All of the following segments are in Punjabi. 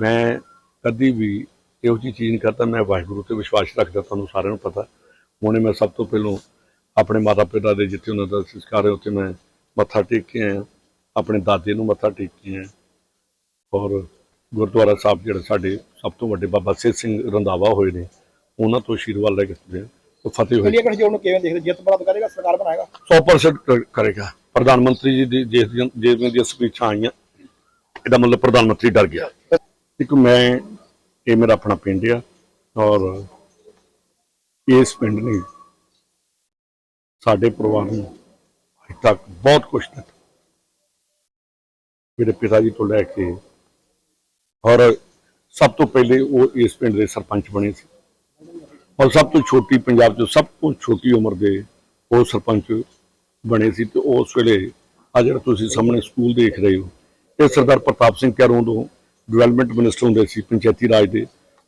ਮੈਂ ਕਦੀ ਵੀ ਇਹੋ ਜਿਹੀ ਚੀਜ਼ ਨਹੀਂ ਕਰਦਾ। ਮੈਂ ਵਾਹਿਗੁਰੂ ਤੇ ਵਿਸ਼ਵਾਸ ਰੱਖਦਾ ਤੁਹਾਨੂੰ ਸਾਰਿਆਂ ਨੂੰ ਪਤਾ। ਹੁਣੇ ਮੈਂ ਸਭ ਤੋਂ ਪਹਿਲਾਂ ਆਪਣੇ ਮਾਤਾ ਪਿਤਾ ਦੇ ਜਿੱਥੇ ਉਹਨਾਂ ਦਾ ਸੰਸਕਾਰ ਹੈ ਉੱਥੇ ਮੈਂ ਮੱਥਾ ਟੇਕ ਕੇ ਆਇਆ। ਆਪਣੇ ਦਾਦੇ ਨੂੰ ਮੱਥਾ ਟੇਕ ਕੇ ਆਇਆ। ਔਰ ਗੁਰਦੁਆਰਾ ਸਾਹਿਬ ਜਿਹੜੇ ਸਾਡੇ ਸਭ ਤੋਂ ਵੱਡੇ ਬਾਬਾ ਸਿੱਧ ਸਿੰਘ ਰੰਧਾਵਾ ਹੋਏ ਨੇ ਉਹਨਾਂ ਤੋਂ ਆਸ਼ੀਰਵਾਦ ਲੈ ਕੇ ਤੇ ਉਹ ਫਤਿਹ ਹੋਏ ਇੰਡੀਆ ਗਠਜੋੜ ਨੂੰ ਕਿਵੇਂ ਦੇਖਦੇ ਜਿੱਤ ਪ੍ਰਾਪਤ ਕਰੇਗਾ ਸਰਕਾਰ ਬਣਾਏਗਾ। 100% ਕ- ਕਰੇਗਾ। ਪ੍ਰਧਾਨ ਮੰਤਰੀ ਜੀ ਦੀ ਜਿਵੇਂ ਦੀਆਂ ਸਪੀਚਾਂ ਆਈਆਂ ਇਹਦਾ ਮਤਲਬ ਪ੍ਰਧਾਨ ਮੰਤਰੀ ਡਰ ਗਿਆ। ਇੱਕ ਮੈਂ, ਇਹ ਮੇਰਾ ਆਪਣਾ ਪਿੰਡ ਆ ਔਰ ਇਸ ਪਿੰਡ ਨੇ ਸਾਡੇ ਪਰਿਵਾਰ ਨੂੰ ਅੱਜ ਤੱਕ ਬਹੁਤ ਕੁਝ ਦਿੱਤਾ। ਮੇਰੇ ਪਿਤਾ ਜੀ ਤੋਂ ਲੈ ਕੇ ਔਰ ਸਭ ਤੋਂ ਪਹਿਲੇ ਉਹ ਇਸ ਪਿੰਡ ਦੇ ਸਰਪੰਚ ਬਣੇ ਸੀ। ਔਰ ਸਭ ਤੋਂ ਛੋਟੀ ਪੰਜਾਬ 'ਚ ਸਭ ਤੋਂ ਛੋਟੀ ਉਮਰ ਦੇ ਉਹ ਸਰਪੰਚ ਬਣੇ ਸੀ ਤੇ ਉਸ ਵੇਲੇ ਆ ਜਿਹੜਾ ਤੁਸੀਂ ਸਾਹਮਣੇ ਸਕੂਲ ਦੇਖ ਰਹੇ ਹੋ, ਇਹ ਸਰਦਾਰ ਪ੍ਰਤਾਪ ਸਿੰਘ ਕੈਰੋਂ ਤੋਂ ਡਿਵੈਲਪਮੈਂਟ ਮਿਨਿਸਟਰ ਹੁੰਦੇ ਸੀ, ਪੰਚਾਇਤੀ ਰਾਜ ਦੇ।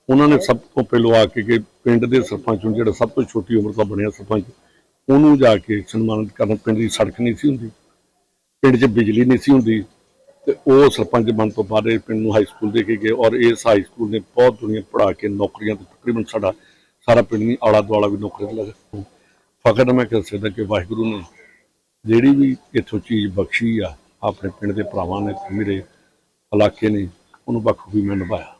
ਉਹਨਾਂ ਨੇ ਸਭ ਤੋਂ ਪਹਿਲਾਂ ਆ ਕੇ ਕਿ ਪਿੰਡ ਦੇ ਸਰਪੰਚ ਨੂੰ ਜਿਹੜਾ ਸਭ ਤੋਂ ਛੋਟੀ ਉਮਰ ਦਾ ਬਣਿਆ ਸਰਪੰਚ, ਉਹਨੂੰ ਜਾ ਕੇ ਸਨਮਾਨਿਤ ਕਰਨ। ਪਿੰਡ ਦੀ ਸੜਕ ਨਹੀਂ ਸੀ ਹੁੰਦੀ, ਪਿੰਡ 'ਚ ਬਿਜਲੀ ਨਹੀਂ ਸੀ ਹੁੰਦੀ, ਤੇ ਉਹ ਸਰਪੰਚ ਬਣਨ ਤੋਂ ਬਾਅਦ ਇਹ ਪਿੰਡ ਨੂੰ ਹਾਈ ਸਕੂਲ ਦੇ ਕੇ ਗਏ ਔਰ ਇਸ ਹਾਈ ਸਕੂਲ ਨੇ ਬਹੁਤ ਦੁਨੀਆ ਪੜਾ ਕੇ ਨੌਕਰੀਆਂ ਤੇ ਤਕਰੀਬਨ ਸਾਡਾ, ਸਾਰਾ ਪਿੰਡ ਨਹੀਂ ਆਲਾ ਦੁਆਲਾ ਵੀ ਨੌਕਰੀਆਂ ਤੇ ਲੱਗਾ ਫਕਰ ਮੈਂ ਕਹਿ ਸਕਦਾ ਕਿ ਵਾਹਿਗੁਰੂ ਨੇ ਜਿਹੜੀ ਵੀ ਇੱਥੋਂ ਚੀਜ਼ ਬਖਸ਼ੀ ਆ, ਆਪਣੇ ਪਿੰਡ ਦੇ ਭਰਾਵਾਂ ਨੇ, ਮੇਰੇ ਇਲਾਕੇ ਨੇ ਉਹਨੂੰ ਬਖੂਬੀ ਮੈਂ ਨਿਭਾਇਆ।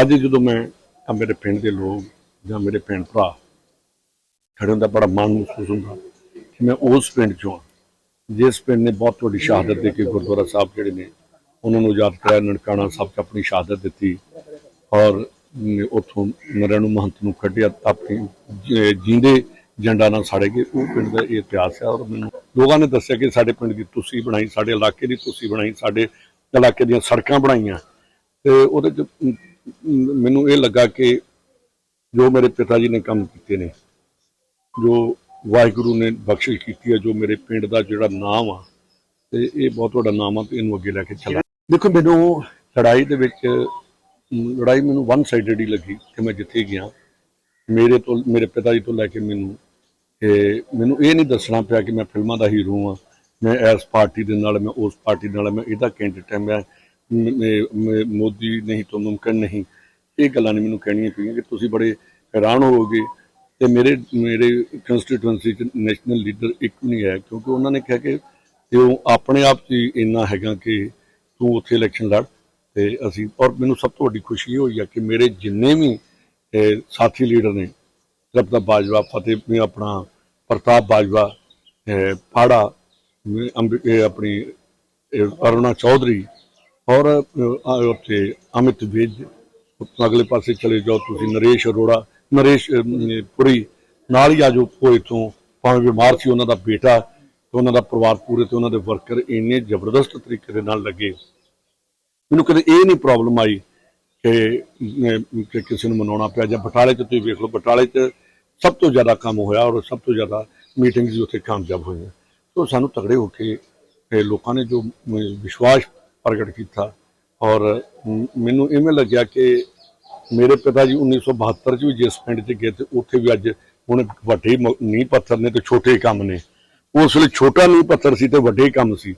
ਅੱਜ ਜਦੋਂ ਮੈਂ ਮੇਰੇ ਪਿੰਡ ਦੇ ਲੋਕ ਜਾਂ ਮੇਰੇ ਭੈਣ ਭਰਾ ਖੜੇ ਹੁੰਦਾ ਬੜਾ ਮਾਣ ਮਹਿਸੂਸ ਹੁੰਦਾ ਕਿ ਮੈਂ ਉਸ ਪਿੰਡ ਚੋਂ ਜਿਸ ਪਿੰਡ ਨੇ ਬਹੁਤ ਵੱਡੀ ਸ਼ਹਾਦਤ ਦੇ ਕੇ ਗੁਰਦੁਆਰਾ ਸਾਹਿਬ ਜਿਹੜੇ ਨੇ, ਉਹਨਾਂ ਨੂੰ ਯਾਦ ਕਰਾਇਆ, ਨਨਕਾਣਾ ਸਾਹਿਬ 'ਚ ਆਪਣੀ ਸ਼ਹਾਦਤ ਦਿੱਤੀ ਔਰ ਨ- ਉੱਥੋਂ ਨਰੈਣੂ ਮਹੰਤ ਨੂੰ ਕੱਢਿਆ, ਆਪਣੀ ਜ- ਜੀਂਦੇ ਜੰਡਾ ਨਾਲ ਸਾੜੇ ਗਏ। ਉਹ ਪਿੰਡ ਦਾ ਇਹ ਇਤਿਹਾਸ ਹੈ ਔਰ ਮੈਨੂੰ ਲੋਕਾਂ ਨੇ ਦੱਸਿਆ ਕਿ ਸਾਡੇ ਪਿੰਡ ਦੀ ਤੁਸੀਂ ਬਣਾਈ, ਸਾਡੇ ਇਲਾਕੇ ਦੀ ਤੁਸੀਂ ਬਣਾਈ, ਸਾਡੇ ਇਲਾਕੇ ਦੀਆਂ ਸੜਕਾਂ ਬਣਾਈਆਂ। ਤੇ ਉਹਦੇ ਚ ਮੈਨੂੰ ਇਹ ਲੱਗਾ ਕਿ ਜੋ ਮੇਰੇ ਪਿਤਾ ਜੀ ਨੇ ਕੰਮ ਕੀਤੇ ਨੇ, ਜੋ ਵਾਹਿਗੁਰੂ ਨੇ ਬਖਸ਼ਿਸ਼ ਕੀਤੀ ਹੈ, ਜੋ ਮੇਰੇ ਪਿੰਡ ਦਾ ਜਿਹੜਾ ਨਾਮ ਆ, ਤੇ ਇਹ ਬਹੁਤ ਵੱਡਾ ਨਾਮ ਆ ਤੇ ਇਹਨੂੰ ਅੱਗੇ ਲੈ ਕੇ ਚੱਲਾਂ। ਦੇਖੋ, ਮੈਨੂੰ ਲੜਾਈ ਦੇ ਵਿੱਚ ਲੜਾਈ ਮੈਨੂੰ ਵਨ ਸਾਈਡਡ ਹੀ ਲੱਗੀ ਕਿ ਮੈਂ ਜਿੱਥੇ ਗਿਆ। ਮੇਰੇ ਤੋਂ, ਮੇਰੇ ਪਿਤਾ ਜੀ ਤੋਂ ਲੈ ਕੇ ਮੈਨੂੰ ਮੈਨੂੰ ਇਹ ਨਹੀਂ ਦੱਸਣਾ ਪਿਆ ਕਿ ਮੈਂ ਫਿਲਮਾਂ ਦਾ ਹੀਰੋ ਹਾਂ। ਮੈਂ ਇਸ ਪਾਰਟੀ ਦੇ ਨਾਲ, ਮੈਂ ਉਸ ਪਾਰਟੀ ਨਾਲ, ਮੈਂ ਇਹਦਾ ਕੈਂਡੀਡੇਟ ਹਾਂ, ਮੈਂ ਮੋਦੀ ਨਹੀਂ ਤੋਂ ਮੁਮਕਿਨ ਨਹੀਂ। ਇਹ ਗੱਲਾਂ ਨਹੀਂ ਮੈਨੂੰ ਕਹਿਣੀਆਂ ਪਈਆਂ ਕਿ ਤੁਸੀਂ ਬੜੇ ਹੈਰਾਨ ਹੋਵੋਗੇ ਤੇ ਮੇਰੇ ਮੇਰੇ ਕੰਸਟੀਟੂਐਂਸੀ ਚ ਨੈਸ਼ਨਲ ਲੀਡਰ ਇੱਕ ਨਹੀਂ ਹੈ, ਕਿਉਂਕਿ ਉਹਨਾਂ ਨੇ ਕਿਹਾ ਕਿ ਤੇ ਉਹ ਆਪਣੇ ਆਪ 'ਚ ਹੀ ਇੰਨਾ ਹੈਗਾ ਕਿ ਤੂੰ ਉੱਥੇ ਇਲੈਕਸ਼ਨ ਲੜ ਤੇ ਅਸੀਂ, ਔਰ ਮੈਨੂੰ ਸਭ ਤੋਂ ਵੱਡੀ ਖੁਸ਼ੀ ਇਹ ਹੋਈ ਹੈ ਕਿ ਮੇਰੇ ਜਿੰਨੇ ਵੀ ਸਾਥੀ ਲੀਡਰ ਨੇ ਰਪਤਾ ਬਾਜਵਾ, ਫਤਿਹ ਵੀ ਆਪਣਾ ਪ੍ਰਤਾਪ ਬਾਜਵਾ ਪਾੜਾ ਆਪਣੀ ਇਹ, ਅਰੁਣਾ ਚੌਧਰੀ ਔਰ ਉੱਥੇ ਅਮਿਤ ਵਿਜ ਉੱਤੋਂ ਅਗਲੇ ਪਾਸੇ ਚਲੇ ਜਾਓ ਤੁਸੀਂ ਨਰੇਸ਼ ਅਰੋੜਾ ਨਰੇਸ਼ ਪੁਰੀ ਨਾਲ ਹੀ ਆ ਜੋ ਕੋਈ ਤੋਂ ਭਾਵੇਂ ਬਿਮਾਰ ਸੀ ਉਹਨਾਂ ਦਾ ਬੇਟਾ ਤੇ ਉਹਨਾਂ ਦਾ ਪਰਿਵਾਰ ਪੂਰੇ ਤੇ ਉਹਨਾਂ ਦੇ ਵਰਕਰ ਇੰਨੇ ਜ਼ਬਰਦਸਤ ਤਰੀਕੇ ਦੇ ਨਾਲ ਲੱਗੇ। ਮੈਨੂੰ ਕਦੇ ਇਹ ਨਹੀਂ ਪ੍ਰੋਬਲਮ ਆਈ ਕਿ ਕਿ ਕਿਸੇ ਨੂੰ ਮਨਾਉਣਾ ਪਿਆ ਜਾਂ ਬਟਾਲੇ 'ਚ ਤੁਸੀਂ ਵੇਖ ਲਓ ਬਟਾਲੇ 'ਚ ਸਭ ਤੋਂ ਜ਼ਿਆਦਾ ਕੰਮ ਹੋਇਆ ਔਰ ਸਭ ਤੋਂ ਜ਼ਿਆਦਾ ਮੀਟਿੰਗਸ ਉੱਥੇ ਕਾਮਯਾਬ ਹੋਈਆਂ। ਤੋਂ ਸਾਨੂੰ ਤਗੜੇ ਹੋ ਕੇ ਲੋਕਾਂ ਨੇ ਜੋ ਵਿਸ਼ਵਾਸ ਪ੍ਰਗਟ ਕੀਤਾ ਔਰ ਮੈਨੂੰ ਇਵੇਂ ਲੱਗਿਆ ਕਿ ਮੇਰੇ ਪਿਤਾ ਜੀ 1972 ਚ ਵੀ ਜਿਸ ਪਿੰਡ 'ਚ ਗਏ ਤੇ ਉੱਥੇ ਵੀ ਅੱਜ ਹੁਣ ਵੱਡੇ ਮ- ਨੀਂਹ ਪੱਥਰ ਨੇ ਤੇ ਛੋਟੇ ਕੰਮ ਨੇ। ਉਸ ਵੇਲੇ ਛੋਟਾ ਨੀਂਹ ਪੱਥਰ ਸੀ ਤੇ ਵੱਡੇ ਕੰਮ ਸੀ।